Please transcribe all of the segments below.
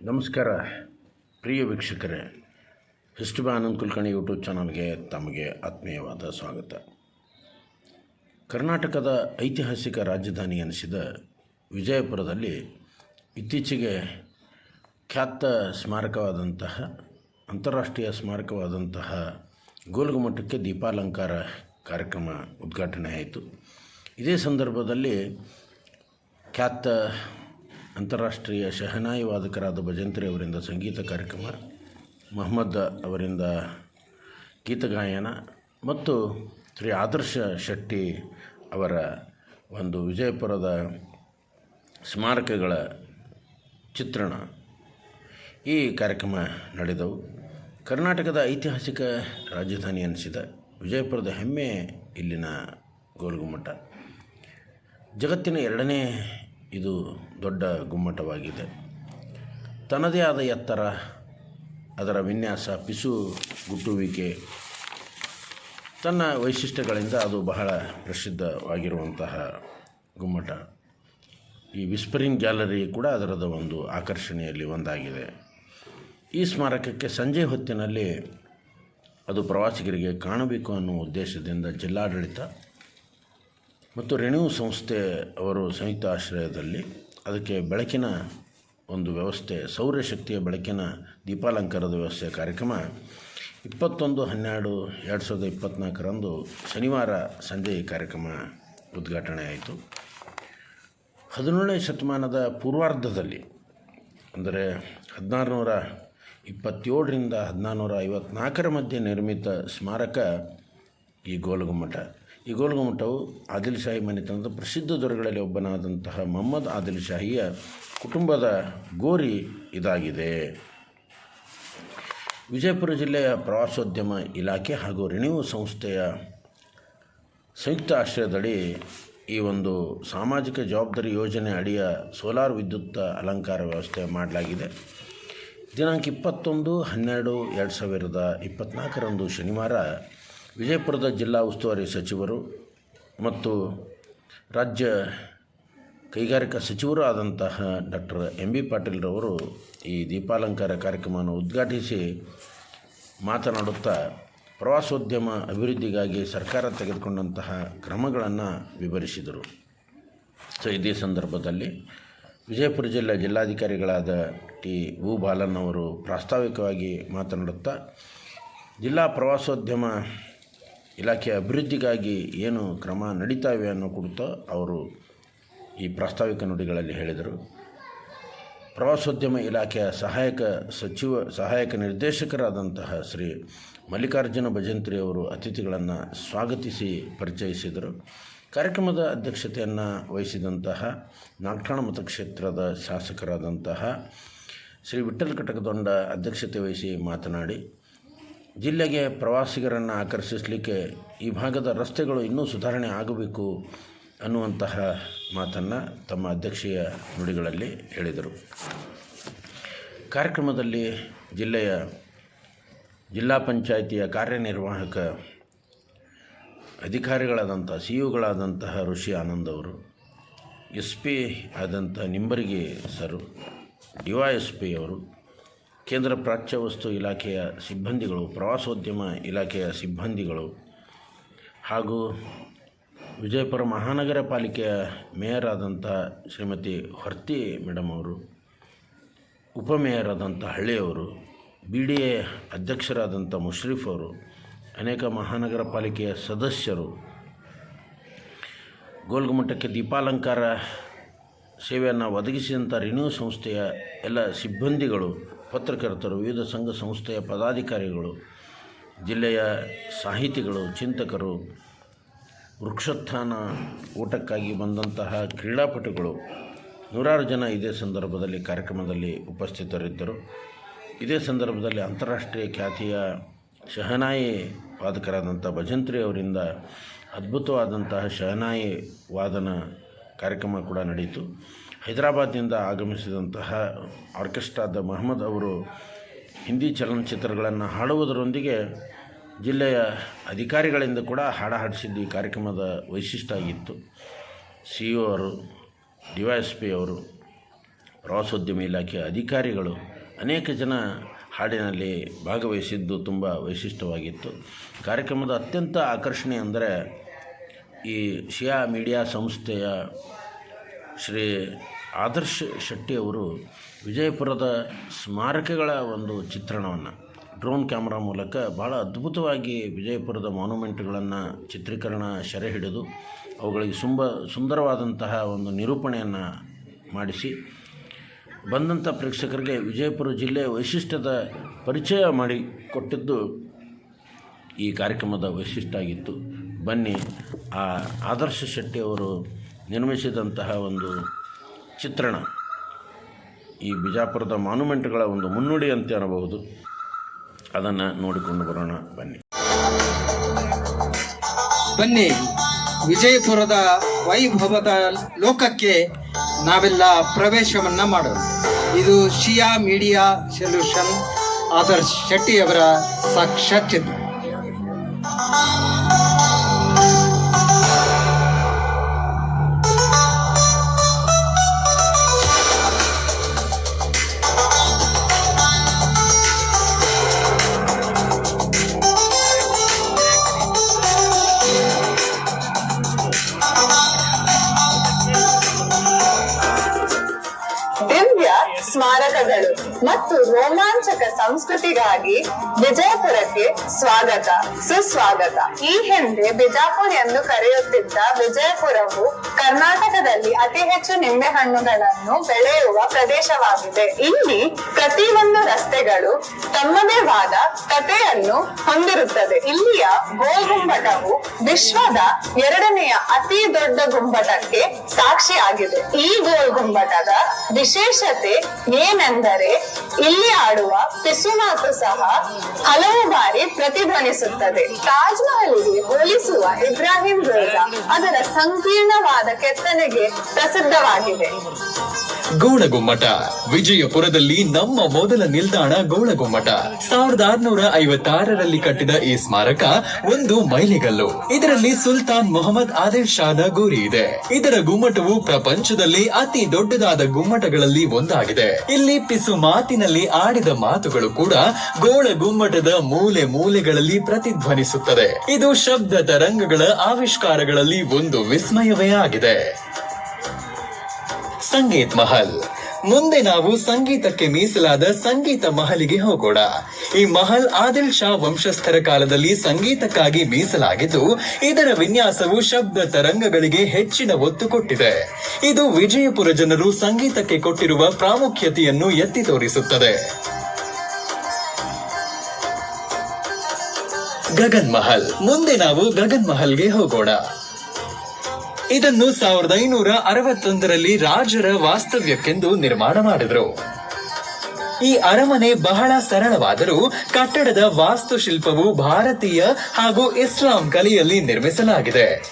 ನಮಸ್ಕಾರ, ಪ್ರಿಯ ವೀಕ್ಷಕರೇ. ಹಿಸ್ಟಬಾ ಆನಂದ್ ಕುಲಕರ್ಣಿ ಯೂಟ್ಯೂಬ್ ಚಾನಲ್ಗೆ ತಮಗೆ ಆತ್ಮೀಯವಾದ ಸ್ವಾಗತ. ಕರ್ನಾಟಕದ ಐತಿಹಾಸಿಕ ರಾಜಧಾನಿ ಎನಿಸಿದ ವಿಜಯಪುರದಲ್ಲಿ ಇತ್ತೀಚೆಗೆ ಖ್ಯಾತ ಸ್ಮಾರಕವಾದಂತಹ, ಅಂತಾರಾಷ್ಟ್ರೀಯ ಸ್ಮಾರಕವಾದಂತಹ ಗೋಲ್ಗುಮಠಕ್ಕೆ ದೀಪಾಲಂಕಾರ ಕಾರ್ಯಕ್ರಮ ಉದ್ಘಾಟನೆ ಆಯಿತು ಇದೇ ಸಂದರ್ಭದಲ್ಲಿ ಖ್ಯಾತ ಅಂತಾರಾಷ್ಟ್ರೀಯ ಶಹನಾಯಿ ವಾದಕರಾದ ಭಜಂತ್ರಿ ಅವರಿಂದ ಸಂಗೀತ ಕಾರ್ಯಕ್ರಮ, ಮೊಹಮ್ಮದ್ ಅವರಿಂದ ಗೀತಗಾಯನ ಮತ್ತು ಶ್ರೀ ಆದರ್ಶ ಶೆಟ್ಟಿ ಅವರ ಒಂದು ವಿಜಯಪುರದ ಸ್ಮಾರಕಗಳ ಚಿತ್ರಣ ಈ ಕಾರ್ಯಕ್ರಮ ನಡೆದವು. ಕರ್ನಾಟಕದ ಐತಿಹಾಸಿಕ ರಾಜಧಾನಿ ಅನಿಸಿದ ವಿಜಯಪುರದ ಹೆಮ್ಮೆ ಇಲ್ಲಿನ ಗೋಲ್ಗುಮ್ಮಟ. ಜಗತ್ತಿನ ಎರಡನೇ ಇದು ದೊಡ್ಡ ಗುಮ್ಮಟವಾಗಿದೆ. ತನ್ನದೇ ಆದ ಎತ್ತರ, ಅದರ ವಿನ್ಯಾಸ, ಪಿಸು ಗುಟ್ಟುವಿಕೆ, ತನ್ನ ವೈಶಿಷ್ಟ್ಯಗಳಿಂದ ಅದು ಬಹಳ ಪ್ರಸಿದ್ಧವಾಗಿರುವಂತಹ ಗುಮ್ಮಟ. ಈ ವಿಸ್ಪರಿಂಗ್ ಗ್ಯಾಲರಿ ಕೂಡ ಅದರದ ಒಂದು ಆಕರ್ಷಣೆಯಲ್ಲಿ ಒಂದಾಗಿದೆ. ಈ ಸ್ಮಾರಕಕ್ಕೆ ಸಂಜೆ ಹೊತ್ತಿನಲ್ಲಿ ಅದು ಪ್ರವಾಸಿಗರಿಗೆ ಕಾಣಬೇಕು ಅನ್ನೋ ಉದ್ದೇಶದಿಂದ ಜಿಲ್ಲಾಡಳಿತ ಮತ್ತು ರೆಣ್ಯೂ ಸಂಸ್ಥೆ ಅವರು ಸಂಯುಕ್ತ ಆಶ್ರಯದಲ್ಲಿ ಅದಕ್ಕೆ ಬೆಳಕಿನ ಒಂದು ವ್ಯವಸ್ಥೆ, ಸೌರಶಕ್ತಿಯ ಬೆಳಕಿನ ದೀಪಾಲಂಕಾರದ ವ್ಯವಸ್ಥೆಯ ಕಾರ್ಯಕ್ರಮ ಇಪ್ಪತ್ತೊಂದು ಹನ್ನೆರಡು ಎರಡು ಸಾವಿರದ ಇಪ್ಪತ್ತ್ನಾಲ್ಕರಂದು ಶನಿವಾರ ಸಂಜೆ ಈ ಕಾರ್ಯಕ್ರಮ ಉದ್ಘಾಟನೆ ಆಯಿತು. ಹದಿನೇಳನೇ ಶತಮಾನದ ಪೂರ್ವಾರ್ಧದಲ್ಲಿ, ಅಂದರೆ ಹದಿನಾರುನೂರ ಇಪ್ಪತ್ತೇಳರಿಂದ ಹದಿನಾರುನೂರ ಐವತ್ನಾಲ್ಕರ ಮಧ್ಯೆ ನಿರ್ಮಿತ ಸ್ಮಾರಕ ಈ ಗೋಲಗುಮ್ಮಟ. ಈ ಗೋಲ್ಗುಮಟವು ಆದಿಲ್ ಶಾಹಿ ಮನೆತನದ ಪ್ರಸಿದ್ಧ ದೊರೆಗಳಲ್ಲಿ ಒಬ್ಬನಾದಂತಹ ಮೊಹಮ್ಮದ್ ಆದಿಲ್ ಶಾಹಿಯ ಕುಟುಂಬದ ಗೋರಿ ಇದಾಗಿದೆ. ವಿಜಯಪುರ ಜಿಲ್ಲೆಯ ಪ್ರವಾಸೋದ್ಯಮ ಇಲಾಖೆ ಹಾಗೂ ರಿನ್ಯೂ ಸಂಸ್ಥೆಯ ಸಂಯುಕ್ತ ಆಶ್ರಯದಡಿ ಈ ಒಂದು ಸಾಮಾಜಿಕ ಜವಾಬ್ದಾರಿ ಯೋಜನೆ ಅಡಿಯ ಸೋಲಾರ್ ವಿದ್ಯುತ್ ಅಲಂಕಾರ ವ್ಯವಸ್ಥೆ ಮಾಡಲಾಗಿದೆ. ದಿನಾಂಕ ಇಪ್ಪತ್ತೊಂದು ಹನ್ನೆರಡು ಎರಡು ಸಾವಿರದ ಇಪ್ಪತ್ತ್ನಾಲ್ಕರಂದು ಶನಿವಾರ ವಿಜಯಪುರದ ಜಿಲ್ಲಾ ಉಸ್ತುವಾರಿ ಸಚಿವರು ಮತ್ತು ರಾಜ್ಯ ಕೈಗಾರಿಕಾ ಸಚಿವರು ಆದಂತಹ ಡಾಕ್ಟರ್ ಎಂ ಬಿ ಪಾಟೀಲ್ರವರು ಈ ದೀಪಾಲಂಕಾರ ಕಾರ್ಯಕ್ರಮವನ್ನು ಉದ್ಘಾಟಿಸಿ ಮಾತನಾಡುತ್ತಾ ಪ್ರವಾಸೋದ್ಯಮ ಅಭಿವೃದ್ಧಿಗಾಗಿ ಸರ್ಕಾರ ತೆಗೆದುಕೊಂಡಂತಹ ಕ್ರಮಗಳನ್ನು ವಿವರಿಸಿದರು. ಸೊ, ಇದೇ ಸಂದರ್ಭದಲ್ಲಿ ವಿಜಯಪುರ ಜಿಲ್ಲಾ ಜಿಲ್ಲಾಧಿಕಾರಿಗಳಾದ ಟಿ. ಭೂ ಬಾಲನ್ ಅವರು ಪ್ರಾಸ್ತಾವಿಕವಾಗಿ ಮಾತನಾಡುತ್ತಾ, ಜಿಲ್ಲಾ ಪ್ರವಾಸೋದ್ಯಮ ಇಲಾಖೆಯ ಅಭಿವೃದ್ಧಿಗಾಗಿ ಏನು ಕ್ರಮ ನಡೀತಾವೆ ಅನ್ನೋ ಕುರಿತು ಅವರು ಈ ಪ್ರಾಸ್ತಾವಿಕ ನುಡಿಗಳಲ್ಲಿ ಹೇಳಿದರು. ಪ್ರವಾಸೋದ್ಯಮ ಇಲಾಖೆಯ ಸಹಾಯಕ ಸಚಿವ, ಸಹಾಯಕ ನಿರ್ದೇಶಕರಾದಂತಹ ಶ್ರೀ ಮಲ್ಲಿಕಾರ್ಜುನ ಭಜಂತ್ರಿ ಅವರು ಅತಿಥಿಗಳನ್ನು ಸ್ವಾಗತಿಸಿ ಪರಿಚಯಿಸಿದರು. ಕಾರ್ಯಕ್ರಮದ ಅಧ್ಯಕ್ಷತೆಯನ್ನು ವಹಿಸಿದಂತಹ ನಾಲ್ಕಾಣ ಮತಕ್ಷೇತ್ರದ ಶಾಸಕರಾದಂತಹ ಶ್ರೀ ವಿಠಲ್ ಕಟಕದೊಂಡ ಅಧ್ಯಕ್ಷತೆ ವಹಿಸಿ ಮಾತನಾಡಿ ಜಿಲ್ಲೆಗೆ ಪ್ರವಾಸಿಗರನ್ನು ಆಕರ್ಷಿಸಲಿಕ್ಕೆ ಈ ಭಾಗದ ರಸ್ತೆಗಳು ಇನ್ನೂ ಸುಧಾರಣೆ ಆಗಬೇಕು ಅನ್ನುವಂತಹ ಮಾತನ್ನು ತಮ್ಮ ಅಧ್ಯಕ್ಷೀಯ ನುಡಿಗಳಲ್ಲಿ ಹೇಳಿದರು. ಕಾರ್ಯಕ್ರಮದಲ್ಲಿ ಜಿಲ್ಲೆಯ ಜಿಲ್ಲಾ ಪಂಚಾಯಿತಿಯ ಕಾರ್ಯನಿರ್ವಾಹಕ ಅಧಿಕಾರಿಗಳಾದಂಥ ಸಿ ಯುಗಳಾದಂತಹ ಋಷಿ ಆನಂದ್ ಅವರು, ಎಸ್ ಪಿ ಆದಂಥ Nimbargi sir, D Y S P ಅವರು ಕೇಂದ್ರ ಪ್ರಾಚ್ಯ ವಸ್ತು ಇಲಾಖೆಯ ಸಿಬ್ಬಂದಿಗಳು, ಪ್ರವಾಸೋದ್ಯಮ ಇಲಾಖೆಯ ಸಿಬ್ಬಂದಿಗಳು ಹಾಗೂ ವಿಜಯಪುರ ಮಹಾನಗರ ಪಾಲಿಕೆಯ ಮೇಯರ್ ಆದಂಥ ಶ್ರೀಮತಿ ಹೊರ್ತಿ ಮೇಡಮ್ ಅವರು ಉಪಮೇಯರ್ ಆದಂಥ ಹಳ್ಳಿಯವರು ಬಿ ಡಿ ಎ ಅಧ್ಯಕ್ಷರಾದಂಥ ಮುಷ್ರೀಫ್ ಅವರು, ಅನೇಕ ಮಹಾನಗರ ಪಾಲಿಕೆಯ ಸದಸ್ಯರು ಗೋಲ್ಗುಮಟ್ಟಕ್ಕೆ ದೀಪಾಲಂಕಾರ ಸೇವೆಯನ್ನು ಒದಗಿಸಿದಂಥ ರಿನ್ಯೂ ಸಂಸ್ಥೆಯ ಎಲ್ಲ ಸಿಬ್ಬಂದಿಗಳು ಪತ್ರಕರ್ತರು, ವಿವಿಧ ಸಂಘ ಸಂಸ್ಥೆಯ ಪದಾಧಿಕಾರಿಗಳು, ಜಿಲ್ಲೆಯ ಸಾಹಿತಿಗಳು, ಚಿಂತಕರು, ವೃಕ್ಷೋತ್ಥಾನ ಊಟಕ್ಕಾಗಿ ಬಂದಂತಹ ಕ್ರೀಡಾಪಟುಗಳು ನೂರಾರು ಜನ ಇದೇ ಸಂದರ್ಭದಲ್ಲಿ ಕಾರ್ಯಕ್ರಮದಲ್ಲಿ ಉಪಸ್ಥಿತರಿದ್ದರು. ಇದೇ ಸಂದರ್ಭದಲ್ಲಿ ಅಂತಾರಾಷ್ಟ್ರೀಯ ಖ್ಯಾತಿಯ ಶಹನಾಯಿ ವಾದಕರಾದಂಥ ಭಜಂತ್ರಿ ಅವರಿಂದ ಅದ್ಭುತವಾದಂತಹ ಶಹನಾಯಿ ವಾದನ ಕಾರ್ಯಕ್ರಮ ಕೂಡ ನಡೆಯಿತು. ಹೈದರಾಬಾದ್ನಿಂದ ಆಗಮಿಸಿದಂತಹ ಆರ್ಕೆಸ್ಟ್ರಾದ ಮಹಮ್ಮದ್ ಅವರು ಹಿಂದಿ ಚಲನಚಿತ್ರಗಳನ್ನು ಹಾಡುವುದರೊಂದಿಗೆ ಜಿಲ್ಲೆಯ ಅಧಿಕಾರಿಗಳಿಂದ ಕೂಡ ಹಾಡ ಹಾಡಿಸಿದ್ದು ಈ ಕಾರ್ಯಕ್ರಮದ ವೈಶಿಷ್ಟ್ಯ ಆಗಿತ್ತು. ಸಿ ಇ ಅವರು, ಡಿ ವೈ ಎಸ್ ಪಿ ಅವರು, ಪ್ರವಾಸೋದ್ಯಮ ಇಲಾಖೆಯ ಅಧಿಕಾರಿಗಳು ಅನೇಕ ಜನ ಹಾಡಿನಲ್ಲಿ ಭಾಗವಹಿಸಿದ್ದು ತುಂಬ ವೈಶಿಷ್ಟ್ಯವಾಗಿತ್ತು. ಕಾರ್ಯಕ್ರಮದ ಅತ್ಯಂತ ಆಕರ್ಷಣೆ ಅಂದರೆ ಈ ಶಿಯಾ ಮೀಡಿಯಾ ಸಂಸ್ಥೆಯ ಶ್ರೀ ಆದರ್ಶ್ ಶೆಟ್ಟಿ ಅವರು ವಿಜಯಪುರದ ಸ್ಮಾರಕಗಳ ಒಂದು ಚಿತ್ರಣವನ್ನು, ಡ್ರೋನ್ ಕ್ಯಾಮ್ರಾ ಮೂಲಕ ಭಾಳ ಅದ್ಭುತವಾಗಿ ವಿಜಯಪುರದ ಮಾನ್ಯುಮೆಂಟ್ಗಳನ್ನು ಚಿತ್ರೀಕರಣ ಸೆರೆ ಹಿಡಿದು, ಅವುಗಳಿಗೆ ತುಂಬ ಸುಂದರವಾದಂತಹ ಒಂದು ನಿರೂಪಣೆಯನ್ನು ಮಾಡಿಸಿ ಬಂದಂಥ ಪ್ರೇಕ್ಷಕರಿಗೆ ವಿಜಯಪುರ ಜಿಲ್ಲೆಯ ವೈಶಿಷ್ಟ್ಯದ ಪರಿಚಯ ಮಾಡಿ ಕೊಟ್ಟಿದ್ದು ಈ ಕಾರ್ಯಕ್ರಮದ ವೈಶಿಷ್ಟ್ಯ ಆಗಿತ್ತು ಬನ್ನಿ, ಆ ಆದರ್ಶ ಶೆಟ್ಟಿ ಅವರು ನಿರ್ಮಿಸಿದಂತಹ ಒಂದು ಚಿತ್ರಣ. ಈ ಬಿಜಾಪುರದ ಮಾನ್ಯುಮೆಂಟ್ಗಳ ಒಂದು ಮುನ್ನುಡಿ ಅಂತ ಅನ್ನಬಹುದು. ಅದನ್ನು ನೋಡಿಕೊಂಡು ಬರೋಣ, ಬನ್ನಿ. ಬನ್ನಿ, ವಿಜಯಪುರದ ವೈಭವದ ಲೋಕಕ್ಕೆ ನಾವೆಲ್ಲ ಪ್ರವೇಶವನ್ನ ಮಾಡೋಣ. ಇದು ಶಿಯಾ ಮೀಡಿಯಾ ಸೊಲ್ಯೂಷನ್, ಆದರ್ಶ್ ಶೆಟ್ಟಿಯವರ ಸಾಕ್ಷಾತ್ಚಿತ್ರ ದಿವ್ಯ ಸ್ಮಾರಕಗಳು ಮತ್ತು ರೋಮಾಂಚಕ ಸಂಸ್ಕೃತಿಗಾಗಿ ವಿಜಯಪುರಕ್ಕೆ ಸ್ವಾಗತ. ಸುಸ್ವಾಗತ. ಈ ಹಿಂದೆ ಬಿಜಾಪುರ್ ಎಂದು ಕರೆಯುತ್ತಿದ್ದ ವಿಜಯಪುರವು ಕರ್ನಾಟಕದಲ್ಲಿ ಅತಿ ಹೆಚ್ಚು ನಿಂಬೆಹಣ್ಣುಗಳನ್ನು ಬೆಳೆಯುವ ಪ್ರದೇಶವಾಗಿದೆ. ಇಲ್ಲಿ ಪ್ರತಿಯೊಂದು ರಸ್ತೆಗಳು ತಮ್ಮದೇ ವಾದ ಕಥೆಯನ್ನು ಹೊಂದಿರುತ್ತದೆ. ಇಲ್ಲಿಯ ಗೋಲ್ ಗುಂಬಟವು ವಿಶ್ವದ ಎರಡನೆಯ ಅತಿ ದೊಡ್ಡ ಗುಂಬಟಕ್ಕೆ ಸಾಕ್ಷಿಯಾಗಿದೆ. ಈ ಗೋಲ್ ಗುಂಬಟದ ವಿಶೇಷತೆ ಏನೆಂದರೆ ಇಲ್ಲಿ ಆಡುವ ಪಿಸುಮಾತು ಸಹ ಹಲವು ಬಾರಿ ಪ್ರತಿಧ್ವನಿಸುತ್ತದೆ. ತಾಜ್ ಮಹಲ್ಗೆ ಹೋಲಿಸುವ ಇಬ್ರಾಹಿಂ ದುರ್ಗ ಅದರ ಸಂಕೀರ್ಣವಾದ ಕೆತ್ತನೆಗೆ ಪ್ರಸಿದ್ಧವಾಗಿದೆ. ಗೋಳಗುಮ್ಮಟ. ವಿಜಯಪುರದಲ್ಲಿ ನಮ್ಮ ಮೊದಲ ನಿಲ್ದಾಣ ಗೋಳಗುಮ್ಮಟ. ಸಾವಿರದ ಆರ್ನೂರ ಐವತ್ತಾರರಲ್ಲಿ ಕಟ್ಟಿದ ಈ ಸ್ಮಾರಕ ಒಂದು ಮೈಲಿಗಲ್ಲು. ಇದರಲ್ಲಿ ಸುಲ್ತಾನ್ ಮೊಹಮ್ಮದ್ ಆದಿಲ್ ಶಾದ ಗೋರಿ ಇದೆ. ಇದರ ಗುಮ್ಮಟವು ಪ್ರಪಂಚದಲ್ಲಿ ಅತಿ ದೊಡ್ಡದಾದ ಗುಮ್ಮಟಗಳಲ್ಲಿ ಒಂದಾಗಿದೆ. ಇಲ್ಲಿ ಪಿಸು ಮಾತಿನಲ್ಲಿ ಆಡಿದ ಮಾತುಗಳು ಕೂಡ ಗೋಳ ಗುಮ್ಮಟದ ಮೂಲೆ ಮೂಲೆಗಳಲ್ಲಿ ಪ್ರತಿಧ್ವನಿಸುತ್ತದೆ. ಇದು ಶಬ್ದ ತರಂಗಗಳ ಆವಿಷ್ಕಾರಗಳಲ್ಲಿ ಒಂದು ವಿಸ್ಮಯವೇ ಆಗಿದೆ. ಸಂಗೀತ್ ಮಹಲ್. ಮುಂದೆ ನಾವು ಸಂಗೀತಕ್ಕೆ ಮೀಸಲಾದ ಸಂಗೀತ ಮಹಲಿಗೆ ಹೋಗೋಣ. ಈ ಮಹಲ್ ಆದಿಲ್ ಶಾ ವಂಶಸ್ಥರ ಕಾಲದಲ್ಲಿ ಸಂಗೀತಕ್ಕಾಗಿ ಮೀಸಲಾಗಿದ್ದು, ಇದರ ವಿನ್ಯಾಸವು ಶಬ್ದ ತರಂಗಗಳಿಗೆ ಹೆಚ್ಚಿನ ಒತ್ತು ಕೊಟ್ಟಿದೆ. ಇದು ವಿಜಯಪುರ ಜನರು ಸಂಗೀತಕ್ಕೆ ಕೊಟ್ಟಿರುವ ಪ್ರಾಮುಖ್ಯತೆಯನ್ನು ಎತ್ತಿ ತೋರಿಸುತ್ತದೆ. ಗಗನ್ ಮಹಲ್. ಮುಂದೆ ನಾವು ಗಗನ್ ಮಹಲ್ಗೆ ಹೋಗೋಣ. ಇದನ್ನು ಸಾವಿರದ ಐನೂರ ಅರವತ್ತೊಂದರಲ್ಲಿ ರಾಜರ ವಾಸ್ತವ್ಯಕ್ಕೆಂದು ನಿರ್ಮಾಣ ಮಾಡಿದರು. ಈ ಅರಮನೆ ಬಹಳ ಸರಳವಾದರೂ ಕಟ್ಟಡದ ವಾಸ್ತುಶಿಲ್ಪವು ಭಾರತೀಯ ಹಾಗೂ ಇಸ್ಲಾಂ ಕಲೆಯಲ್ಲಿ ನಿರ್ಮಿಸಲಾಗಿದೆ.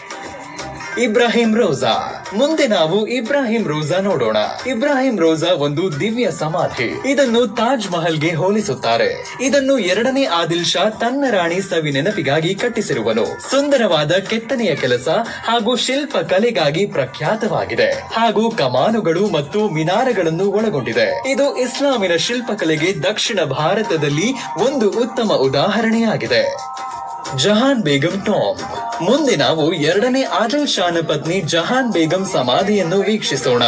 ಇಬ್ರಾಹಿಂ ರೋಜಾ. ಮುಂದೆ ನಾವು ಇಬ್ರಾಹಿಂ ರೋಜಾ ನೋಡೋಣ. ಇಬ್ರಾಹಿಂ ರೋಜಾ ಒಂದು ದಿವ್ಯ ಸಮಾಧಿ. ಇದನ್ನು ತಾಜ್ ಮಹಲ್ಗೆ ಹೋಲಿಸುತ್ತಾರೆ. ಇದನ್ನು ಎರಡನೇ ಆದಿಲ್ ಶಾ ತನ್ನ ರಾಣಿ ಸವಿ ನೆನಪಿಗಾಗಿ ಕಟ್ಟಿಸಿರುವನು. ಸುಂದರವಾದ ಕೆತ್ತನೆಯ ಕೆಲಸ ಹಾಗೂ ಶಿಲ್ಪ ಕಲೆಗಾಗಿ ಪ್ರಖ್ಯಾತವಾಗಿದೆ. ಹಾಗೂ ಕಮಾನುಗಳು ಮತ್ತು ಮಿನಾರಗಳನ್ನು ಒಳಗೊಂಡಿದೆ. ಇದು ಇಸ್ಲಾಮಿನ ಶಿಲ್ಪಕಲೆಗೆ ದಕ್ಷಿಣ ಭಾರತದಲ್ಲಿ ಒಂದು ಉತ್ತಮ ಉದಾಹರಣೆಯಾಗಿದೆ. ಜಹಾನ್ ಬೇಗಂ ಟಾಂಬ್ ಮುಂದೆ ನಾವು ಎರಡನೇ ಆದಿಲ್ ಶಾನ ಪತ್ನಿ ಜಹಾನ್ ಬೇಗಂ ಸಮಾಧಿಯನ್ನು ವೀಕ್ಷಿಸೋಣ.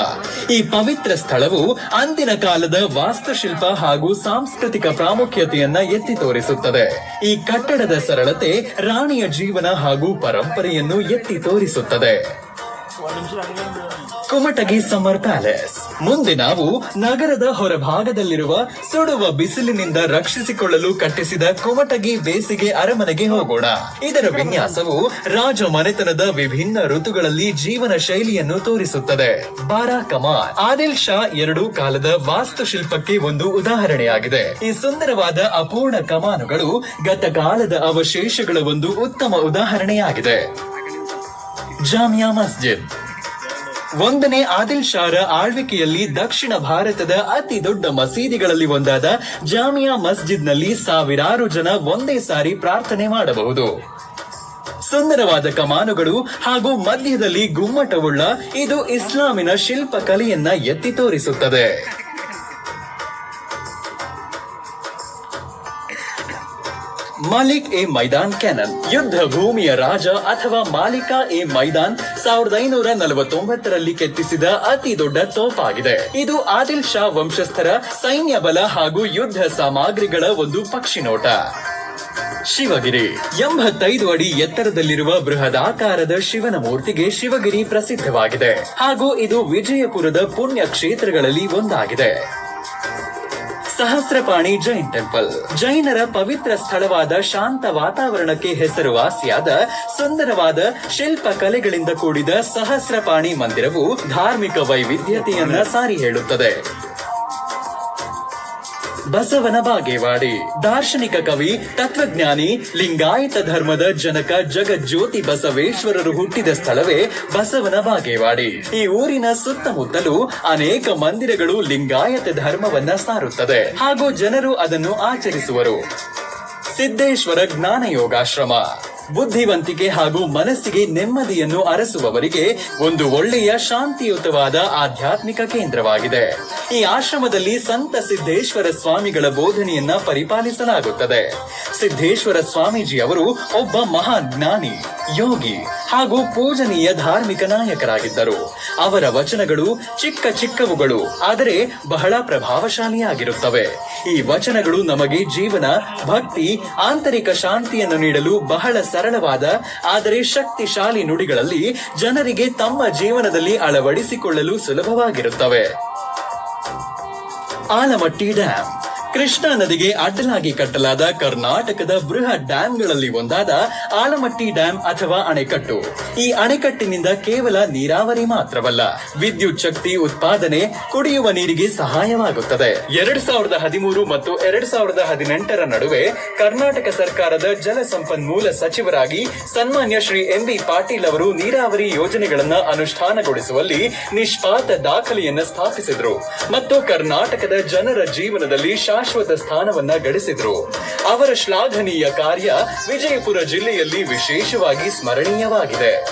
ಈ ಪವಿತ್ರ ಸ್ಥಳವು ಅಂದಿನ ಕಾಲದ ವಾಸ್ತುಶಿಲ್ಪ ಹಾಗೂ ಸಾಂಸ್ಕೃತಿಕ ಪ್ರಾಮುಖ್ಯತೆಯನ್ನ ಎತ್ತಿ ತೋರಿಸುತ್ತದೆ. ಈ ಕಟ್ಟಡದ ಸರಳತೆ ರಾಣಿಯ ಜೀವನ ಹಾಗೂ ಪರಂಪರೆಯನ್ನು ಎತ್ತಿ ತೋರಿಸುತ್ತದೆ. Kumatagi summer palace. ಮುಂದೆ ನಾವು ನಗರದ ಹೊರಭಾಗದಲ್ಲಿರುವ ಸುಡುವ ಬಿಸಿಲಿನಿಂದ ರಕ್ಷಿಸಿಕೊಳ್ಳಲು ಕಟ್ಟಿಸಿದ ಕುಮಟಗಿ ಬೇಸಿಗೆ ಅರಮನೆಗೆ ಹೋಗೋಣ. ಇದರ ವಿನ್ಯಾಸವು ರಾಜ ಮನೆತನದ ವಿಭಿನ್ನ ಋತುಗಳಲ್ಲಿ ಜೀವನ ಶೈಲಿಯನ್ನು ತೋರಿಸುತ್ತದೆ. ಬಾರಾ ಕಮಾಲ್ ಆದಿಲ್ ಶಾ ಎರಡು ಕಾಲದ ವಾಸ್ತುಶಿಲ್ಪಕ್ಕೆ ಒಂದು ಉದಾಹರಣೆಯಾಗಿದೆ. ಈ ಸುಂದರವಾದ ಅಪೂರ್ಣ ಕಮಾನುಗಳು ಗತಕಾಲದ ಅವಶೇಷಗಳ ಒಂದು ಉತ್ತಮ ಉದಾಹರಣೆಯಾಗಿದೆ. ಜಾಮಿಯಾ ಮಸ್ಜಿದ್. ಒಂದನೇ ಆದಿಲ್ ಶಾರ ಆಳ್ವಿಕೆಯಲ್ಲಿ ದಕ್ಷಿಣ ಭಾರತದ ಅತಿ ದೊಡ್ಡ ಮಸೀದಿಗಳಲ್ಲಿ ಒಂದಾದ ಜಾಮಿಯಾ ಮಸ್ಜಿದ್ನಲ್ಲಿ ಸಾವಿರಾರು ಜನ ಒಂದೇ ಸಾರಿ ಪ್ರಾರ್ಥನೆ ಮಾಡಬಹುದು. ಸುಂದರವಾದ ಕಮಾನುಗಳು ಹಾಗೂ ಮಧ್ಯದಲ್ಲಿ ಗುಮ್ಮಟವುಳ್ಳ ಇದು ಇಸ್ಲಾಮಿನ ಶಿಲ್ಪಕಲೆಯನ್ನ ಎತ್ತಿ ತೋರಿಸುತ್ತದೆ. ಮಾಲಿಕ್ ಎ ಮೈದಾನ್ ಕ್ಯಾನನ್. ಯುದ್ಧ ಭೂಮಿಯ ರಾಜ ಅಥವಾ ಮಾಲಿಕಾ ಎ ಮೈದಾನ್ ಸಾವಿರದ ಐನೂರ ನಲವತ್ತೊಂಬತ್ತರಲ್ಲಿ ಕೆತ್ತಿಸಿದ ಅತಿ ದೊಡ್ಡ ತೋಪಾಗಿದೆ. ಇದು ಆದಿಲ್ ಶಾ ವಂಶಸ್ಥರ ಸೈನ್ಯ ಬಲ ಹಾಗೂ ಯುದ್ಧ ಸಾಮಗ್ರಿಗಳ ಒಂದು ಪಕ್ಷಿನೋಟ. ಶಿವಗಿರಿ. ಎಂಬತ್ತೈದು ಅಡಿ ಎತ್ತರದಲ್ಲಿರುವ ಬೃಹದಾಕಾರದ ಶಿವನ ಮೂರ್ತಿಗೆ ಶಿವಗಿರಿ ಪ್ರಸಿದ್ಧವಾಗಿದೆ. ಹಾಗೂ ಇದು ವಿಜಯಪುರದ ಪುಣ್ಯ ಕ್ಷೇತ್ರಗಳಲ್ಲಿ ಒಂದಾಗಿದೆ. ಸಹಸ್ರಪಾಣಿ ಜೈನ್. ಟೆಂಪಲ್ ಜೈನರ ಪವಿತ್ರ ಸ್ಥಳವಾದ ಶಾಂತ ವಾತಾವರಣಕ್ಕೆ ಹೆಸರುವಾಸಿಯಾದ ಸುಂದರವಾದ ಶಿಲ್ಪ ಕಲೆಗಳಿಂದ ಕೂಡಿದ ಸಹಸ್ರಪಾಣಿ ಮಂದಿರವು ಧಾರ್ಮಿಕ ವೈವಿಧ್ಯತೆಯನ್ನ ಸಾರಿ ಹೇಳುತ್ತದೆ. ಬಸವನ ಬಾಗೇವಾಡಿ. ದಾರ್ಶನಿಕ ಕವಿ, ತತ್ವಜ್ಞಾನಿ, ಲಿಂಗಾಯತ ಧರ್ಮದ ಜನಕ ಜಗಜ್ಯೋತಿ ಬಸವೇಶ್ವರರು ಹುಟ್ಟಿದ ಸ್ಥಳವೇ ಬಸವನ ಬಾಗೇವಾಡಿ. ಈ ಊರಿನ ಸುತ್ತಮುತ್ತಲು ಅನೇಕ ಮಂದಿರಗಳು ಲಿಂಗಾಯತ ಧರ್ಮವನ್ನ ಸಾರುತ್ತದೆ. ಹಾಗೂ ಜನರು ಅದನ್ನು ಆಚರಿಸುವರು. ಸಿದ್ದೇಶ್ವರ ಜ್ಞಾನ ಯೋಗಾಶ್ರಮ ಬುದ್ಧಿವಂತಿಕೆ ಹಾಗೂ ಮನಸ್ಸಿಗೆ ನೆಮ್ಮದಿಯನ್ನು ಅರಸುವವರಿಗೆ ಒಂದು ಒಳ್ಳೆಯ ಶಾಂತಿಯುತವಾದ ಆಧ್ಯಾತ್ಮಿಕ ಕೇಂದ್ರವಾಗಿದೆ. ಈ ಆಶ್ರಮದಲ್ಲಿ ಸಂತ ಸಿದ್ದೇಶ್ವರ ಸ್ವಾಮಿಗಳ ಬೋಧನೆಯನ್ನ ಪರಿಪಾಲಿಸಲಾಗುತ್ತದೆ. ಸಿದ್ದೇಶ್ವರ ಸ್ವಾಮೀಜಿ ಅವರು ಒಬ್ಬ ಮಹಾ ಜ್ಞಾನಿ ಯೋಗಿ ಹಾಗೂ ಪೂಜನೀಯ ಧಾರ್ಮಿಕ ನಾಯಕರಾಗಿದ್ದರು. ಅವರ ವಚನಗಳು ಚಿಕ್ಕ ಚಿಕ್ಕವುಗಳು, ಆದರೆ ಬಹಳ ಪ್ರಭಾವಶಾಲಿಯಾಗಿರುತ್ತವೆ. ಈ ವಚನಗಳು ನಮಗೆ ಜೀವನ, ಭಕ್ತಿ, ಆಂತರಿಕ ಶಾಂತಿಯನ್ನು ನೀಡಲು ಬಹಳ ಸರಳವಾದ, ಆದರೆ ಶಕ್ತಿಶಾಲಿ ನುಡಿಗಳಲ್ಲಿ ಜನರಿಗೆ ತಮ್ಮ ಜೀವನದಲ್ಲಿ ಅಳವಡಿಸಿಕೊಳ್ಳಲು ಸುಲಭವಾಗಿರುತ್ತವೆ. ಆಲಮಟ್ಟಿ ಡ್ಯಾಂ ಕೃಷ್ಣಾ ನದಿಗೆ ಅಡ್ಡಲಾಗಿ ಕಟ್ಟಲಾದ ಕರ್ನಾಟಕದ ಬೃಹತ್ ಡ್ಯಾಂಗಳಲ್ಲಿ ಒಂದಾದ ಆಲಮಟ್ಟಿ ಡ್ಯಾಂ ಅಥವಾ ಅಣೆಕಟ್ಟು. ಈ ಅಣೆಕಟ್ಟಿನಿಂದ ಕೇವಲ ನೀರಾವರಿ ಮಾತ್ರವಲ್ಲ, ವಿದ್ಯುತ್ ಶಕ್ತಿ ಉತ್ಪಾದನೆ ಕುಡಿಯುವ ನೀರಿಗೆ ಸಹಾಯವಾಗುತ್ತದೆ. ಎರಡ್ ಸಾವಿರದ ಹದಿಮೂರು ಮತ್ತು ಎರಡ್ ಸಾವಿರದ ನಡುವೆ ಕರ್ನಾಟಕ ಸರ್ಕಾರದ ಜಲ ಸಂಪನ್ಮೂಲ ಸಚಿವರಾಗಿ ಸನ್ಮಾನ್ಯ ಶ್ರೀ ಎಂ ಬಿ ಪಾಟೀಲ್ ಅವರು ನೀರಾವರಿ ಯೋಜನೆಗಳನ್ನ ಅನುಷ್ಠಾನಗೊಳಿಸುವಲ್ಲಿ ನಿಷ್ಪಾತ ದಾಖಲೆಯನ್ನು ಸ್ಥಾಪಿಸಿದರು. ಮತ್ತು ಕರ್ನಾಟಕದ ಜನರ ಜೀವನದಲ್ಲಿ ಶಾಶ್ವತ ಸ್ಥಾನವನ್ನ ಗಳಿಸಿದ್ರು. ಅವರ ಶ್ಲಾಘನೀಯ ಕಾರ್ಯ ವಿಜಯಪುರ ಜಿಲ್ಲೆಯಲ್ಲಿ ವಿಶೇಷವಾಗಿ ಸ್ಮರಣೀಯವಾಗಿದೆ.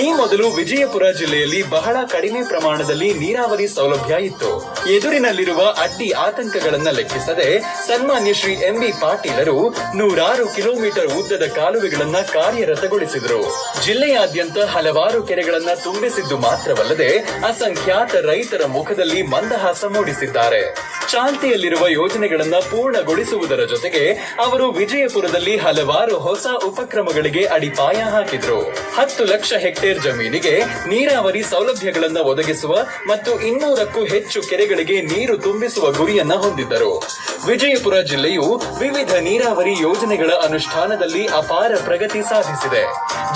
ಈ ಮೊದಲು ವಿಜಯಪುರ ಜಿಲ್ಲೆಯಲ್ಲಿ ಬಹಳ ಕಡಿಮೆ ಪ್ರಮಾಣದಲ್ಲಿ ನೀರಾವರಿ ಸೌಲಭ್ಯ ಇತ್ತು. ಎದುರಿನಲ್ಲಿರುವ ಅಡ್ಡಿ ಆತಂಕಗಳನ್ನ ಲೆಕ್ಕಿಸದೆ ಸನ್ಮಾನ್ಯ ಶ್ರೀ ಎಂ ಬಿ ಪಾಟೀಲರು ನೂರಾರು ಕಿಲೋಮೀಟರ್ ಉದ್ದದ ಕಾಲುವೆಗಳನ್ನು ಕಾರ್ಯರತಗೊಳಿಸಿದರು. ಜಿಲ್ಲೆಯಾದ್ಯಂತ ಹಲವಾರು ಕೆರೆಗಳನ್ನು ತುಂಬಿಸಿದ್ದು ಮಾತ್ರವಲ್ಲದೆ ಅಸಂಖ್ಯಾತ ರೈತರ ಮುಖದಲ್ಲಿ ಮಂದಹಾಸ ಮೂಡಿಸಿದ್ದಾರೆ. ಚಾಲ್ತಿಯಲ್ಲಿರುವ ಯೋಜನೆಗಳನ್ನು ಪೂರ್ಣಗೊಳಿಸುವುದರ ಜೊತೆಗೆ ಅವರು ವಿಜಯಪುರದಲ್ಲಿ ಹಲವಾರು ಹೊಸ ಉಪಕ್ರಮಗಳಿಗೆ ಅಡಿಪಾಯ ಹಾಕಿದ್ರು. ಹತ್ತು ಲಕ್ಷ ಹೆಕ್ಟೇರ್ ಜಮೀನಿಗೆ ನೀರಾವರಿ ಸೌಲಭ್ಯಗಳನ್ನು ಒದಗಿಸುವ ಮತ್ತು ಇನ್ನೂರಕ್ಕೂ ಹೆಚ್ಚು ಕೆರೆಗಳಿಗೆ ನೀರು ತುಂಬಿಸುವ ಗುರಿಯನ್ನ ಹೊಂದಿದ್ದರು. ವಿಜಯಪುರ ಜಿಲ್ಲೆಯು ವಿವಿಧ ನೀರಾವರಿ ಯೋಜನೆಗಳ ಅನುಷ್ಠಾನದಲ್ಲಿ ಅಪಾರ ಪ್ರಗತಿ ಸಾಧಿಸಿದೆ.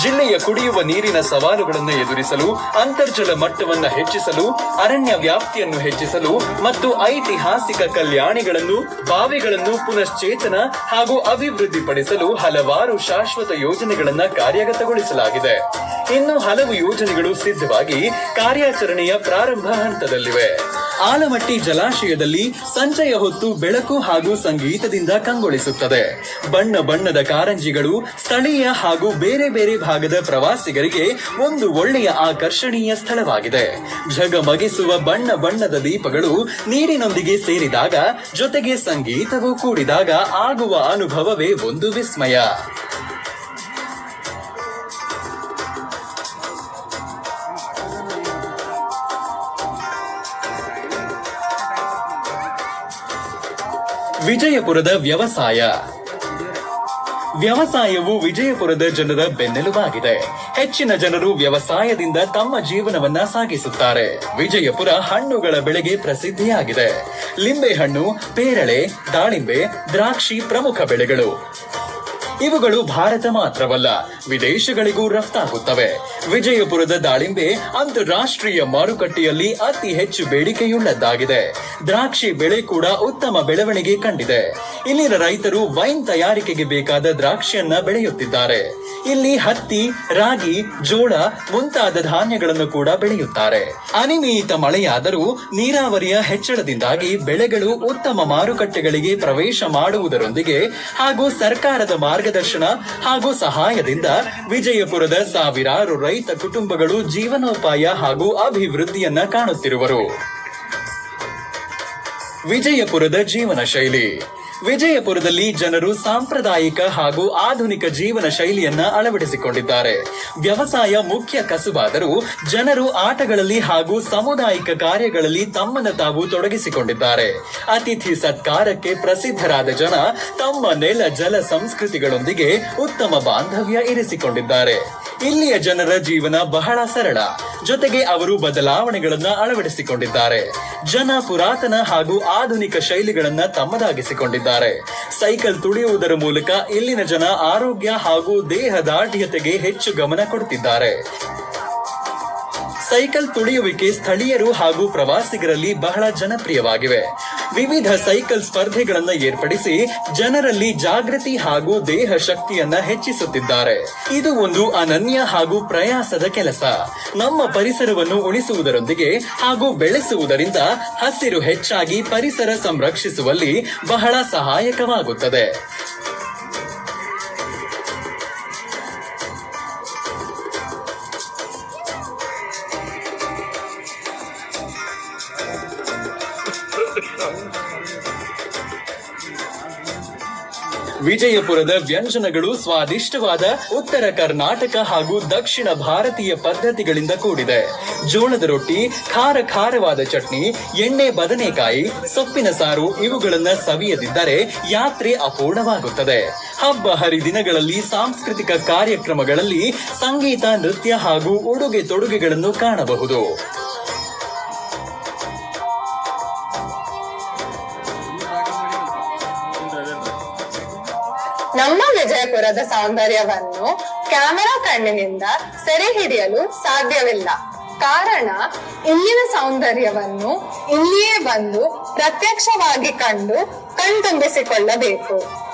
ಜಿಲ್ಲೆಯ ಕುಡಿಯುವ ನೀರಿನ ಸವಾಲುಗಳನ್ನು ಎದುರಿಸಲು, ಅಂತರ್ಜಲ ಮಟ್ಟವನ್ನು ಹೆಚ್ಚಿಸಲು, ಅರಣ್ಯ ವ್ಯಾಪ್ತಿಯನ್ನು ಹೆಚ್ಚಿಸಲು ಮತ್ತು ಐತಿಹಾಸಿಕ ಕಲ್ಯಾಣಿಗಳನ್ನು, ಬಾವಿಗಳನ್ನು ಪುನಶ್ಚೇತನ ಹಾಗೂ ಅಭಿವೃದ್ಧಿಪಡಿಸಲು ಹಲವಾರು ಶಾಶ್ವತ ಯೋಜನೆಗಳನ್ನು ಕಾರ್ಯಗತಗೊಳಿಸಲಾಗಿದೆ. ಇನ್ನು ಹಲವು ಯೋಜನೆಗಳು ಸಿದ್ಧವಾಗಿ ಕಾರ್ಯಾಚರಣೆಯ ಪ್ರಾರಂಭ ಹಂತದಲ್ಲಿವೆ. ಆಲಮಟ್ಟಿ ಜಲಾಶಯದಲ್ಲಿ ಸಂಜೆಯ ಹೊತ್ತು ಬೆಳಕು ಹಾಗೂ ಸಂಗೀತದಿಂದ ಕಂಗೊಳಿಸುತ್ತದೆ. ಬಣ್ಣ ಬಣ್ಣದ ಕಾರಂಜಿಗಳು ಸ್ಥಳೀಯ ಹಾಗೂ ಬೇರೆ ಬೇರೆ ಭಾಗದ ಪ್ರವಾಸಿಗರಿಗೆ ಒಂದು ಒಳ್ಳೆಯ ಆಕರ್ಷಣೀಯ ಸ್ಥಳವಾಗಿದೆ. ಝಗಮಗಿಸುವ ಬಣ್ಣ ಬಣ್ಣದ ದೀಪಗಳು ನೀರಿನೊಂದಿಗೆ ಸೇರಿದಾಗ ಜೊತೆಗೆ ಸಂಗೀತವೂ ಕೂಡಿದಾಗ ಆಗುವ ಅನುಭವವೇ ಒಂದು ವಿಸ್ಮಯ. ವಿಜಯಪುರದ ವ್ಯವಸಾಯ. ವ್ಯವಸಾಯವು ವಿಜಯಪುರದ ಜನರ ಬೆನ್ನೆಲುಬಾಗಿದೆ. ಹೆಚ್ಚಿನ ಜನರು ವ್ಯವಸಾಯದಿಂದ ತಮ್ಮ ಜೀವನವನ್ನ ಸಾಗಿಸುತ್ತಾರೆ. ವಿಜಯಪುರ ಹಣ್ಣುಗಳ ಬೆಳೆಗೆ ಪ್ರಸಿದ್ಧಿಯಾಗಿದೆ. ಲಿಂಬೆಹಣ್ಣು, ಪೇರಳೆ, ದಾಳಿಂಬೆ, ದ್ರಾಕ್ಷಿ ಪ್ರಮುಖ ಬೆಳೆಗಳು. ಇವುಗಳು ಭಾರತ ಮಾತ್ರವಲ್ಲ, ವಿದೇಶಗಳಿಗೂ ರಫ್ತಾಗುತ್ತವೆ. ವಿಜಯಪುರದ ದಾಳಿಂಬೆ ಅಂತಾರಾಷ್ಟ್ರೀಯ ಮಾರುಕಟ್ಟೆಯಲ್ಲಿ ಅತಿ ಹೆಚ್ಚು ಬೇಡಿಕೆಯುಳ್ಳದ್ದಾಗಿದೆ. ದ್ರಾಕ್ಷಿ ಬೆಳೆ ಕೂಡ ಉತ್ತಮ ಬೆಳವಣಿಗೆ ಕಂಡಿದೆ. ಇಲ್ಲಿನ ರೈತರು ವೈನ್ ತಯಾರಿಕೆಗೆ ಬೇಕಾದ ದ್ರಾಕ್ಷಿಯನ್ನ ಬೆಳೆಯುತ್ತಿದ್ದಾರೆ. ಇಲ್ಲಿ ಹತ್ತಿ, ರಾಗಿ, ಜೋಳ ಮುಂತಾದ ಧಾನ್ಯಗಳನ್ನು ಕೂಡ ಬೆಳೆಯುತ್ತಾರೆ. ಅನಿಯಮಿತ ಮಳೆಯಾದರೂ ನೀರಾವರಿಯ ಹೆಚ್ಚಳದಿಂದಾಗಿ ಬೆಳೆಗಳು ಉತ್ತಮ ಮಾರುಕಟ್ಟೆಗಳಿಗೆ ಪ್ರವೇಶ ಮಾಡುವುದರೊಂದಿಗೆ ಹಾಗೂ ಸರ್ಕಾರದ ಮಾರ್ಗದರ್ಶನ ಹಾಗೂ ಸಹಾಯದಿಂದ ವಿಜಯಪುರದ ಸಾವಿರಾರು ರೈತ ಕುಟುಂಬಗಳು ಜೀವನೋಪಾಯ ಹಾಗೂ ಅಭಿವೃದ್ಧಿಯನ್ನ ಕಾಣುತ್ತಿರುವರು. ವಿಜಯಪುರದ ಜೀವನ ಶೈಲಿ ವಿಜಯಪುರದಲ್ಲಿ ಜನರು ಸಾಂಪ್ರದಾಯಿಕ ಹಾಗೂ ಆಧುನಿಕ ಜೀವನ ಶೈಲಿಯನ್ನ ಅಳವಡಿಸಿಕೊಂಡಿದ್ದಾರೆ. ವ್ಯವಸಾಯ ಮುಖ್ಯ ಕಸುಬಾದರೂ. ಜನರು ಆಟಗಳಲ್ಲಿ ಹಾಗೂ ಸಾಮುದಾಯಿಕ ಕಾರ್ಯಗಳಲ್ಲಿ ತಮ್ಮನ್ನು ತಾವು ತೊಡಗಿಸಿಕೊಂಡಿದ್ದಾರೆ. ಅತಿಥಿ ಸತ್ಕಾರಕ್ಕೆ ಪ್ರಸಿದ್ಧರಾದ ಜನ ತಮ್ಮ ನೆಲ ಜಲ ಸಂಸ್ಕೃತಿಗಳೊಂದಿಗೆ ಉತ್ತಮ ಬಾಂಧವ್ಯ ಇರಿಸಿಕೊಂಡಿದ್ದಾರೆ. ಇಲ್ಲಿಯ ಜನರ ಜೀವನ ಬಹಳ ಸರಳ. ಜೊತೆಗೆ ಅವರು ಬದಲಾವಣೆಗಳನ್ನು ಅಳವಡಿಸಿಕೊಂಡಿದ್ದಾರೆ. ಜನ ಪುರಾತನ ಹಾಗೂ ಆಧುನಿಕ ಶೈಲಿಗಳನ್ನ ತಮ್ಮದಾಗಿಸಿಕೊಂಡಿದ್ದಾರೆ. ಸೈಕಲ್ ತುಳಿಯುವುದರ ಮೂಲಕ ಇಲ್ಲಿನ ಜನ ಆರೋಗ್ಯ ಹಾಗೂ ದೇಹದಾಢ್ಯತೆಗೆ ಹೆಚ್ಚು ಗಮನ ಕೊಡುತ್ತಿದ್ದಾರೆ. ಸೈಕಲ್ ತುಳಿಯುವಿಕೆ ಸ್ಥಳೀಯರು ಹಾಗೂ ಪ್ರವಾಸಿಗರಲ್ಲಿ ಬಹಳ ಜನಪ್ರಿಯವಾಗಿವೆ. ವಿವಿಧ ಸೈಕಲ್ ಸ್ಪರ್ಧೆಗಳನ್ನು ಏರ್ಪಡಿಸಿ ಜನರಲ್ಲಿ ಜಾಗೃತಿ ಹಾಗೂ ದೇಹ ಶಕ್ತಿಯನ್ನ ಹೆಚ್ಚಿಸುತ್ತಿದ್ದಾರೆ. ಇದು ಒಂದು ಅನನ್ಯ ಹಾಗೂ ಪ್ರಯಾಸದ ಕೆಲಸ. ನಮ್ಮ ಪರಿಸರವನ್ನು ಉಳಿಸುವುದರೊಂದಿಗೆ ಹಾಗೂ ಬೆಳೆಸುವುದರಿಂದ ಹಸಿರು ಹೆಚ್ಚಾಗಿ ಪರಿಸರ ಸಂರಕ್ಷಿಸುವಲ್ಲಿ ಬಹಳ ಸಹಾಯಕವಾಗುತ್ತದೆ. ವಿಜಯಪುರದ ವ್ಯಂಜನಗಳು ಸ್ವಾದಿಷ್ಟವಾದ ಉತ್ತರ ಕರ್ನಾಟಕ ಹಾಗೂ ದಕ್ಷಿಣ ಭಾರತೀಯ ಪದ್ಧತಿಗಳಿಂದ ಕೂಡಿದೆ. ಜೋಳದ ರೊಟ್ಟಿ, ಖಾರ ಖಾರವಾದ ಚಟ್ನಿ, ಎಣ್ಣೆ ಬದನೆಕಾಯಿ, ಸೊಪ್ಪಿನ ಸಾರು ಇವುಗಳನ್ನು ಸವಿಯದಿದ್ದರೆ ಯಾತ್ರೆ ಅಪೂರ್ಣವಾಗುತ್ತದೆ. ಹಬ್ಬ ಹರಿದಿನಗಳಲ್ಲಿ ಸಾಂಸ್ಕೃತಿಕ ಕಾರ್ಯಕ್ರಮಗಳಲ್ಲಿ ಸಂಗೀತ, ನೃತ್ಯ ಹಾಗೂ ಉಡುಗೆ ತೊಡುಗೆಗಳನ್ನು ಕಾಣಬಹುದು. ವಿಜಯಪುರದ ಸೌಂದರ್ಯವನ್ನು ಕ್ಯಾಮೆರಾ ಕಣ್ಣಿನಿಂದ ಸೆರೆ ಹಿಡಿಯಲು ಸಾಧ್ಯವಿಲ್ಲ. ಕಾರಣ, ಇಲ್ಲಿನ ಸೌಂದರ್ಯವನ್ನು ಇಲ್ಲಿಯೇ ಬಂದು ಪ್ರತ್ಯಕ್ಷವಾಗಿ ಕಂಡು ಕಣ್ತುಂಬಿಸಿಕೊಳ್ಳಬೇಕು.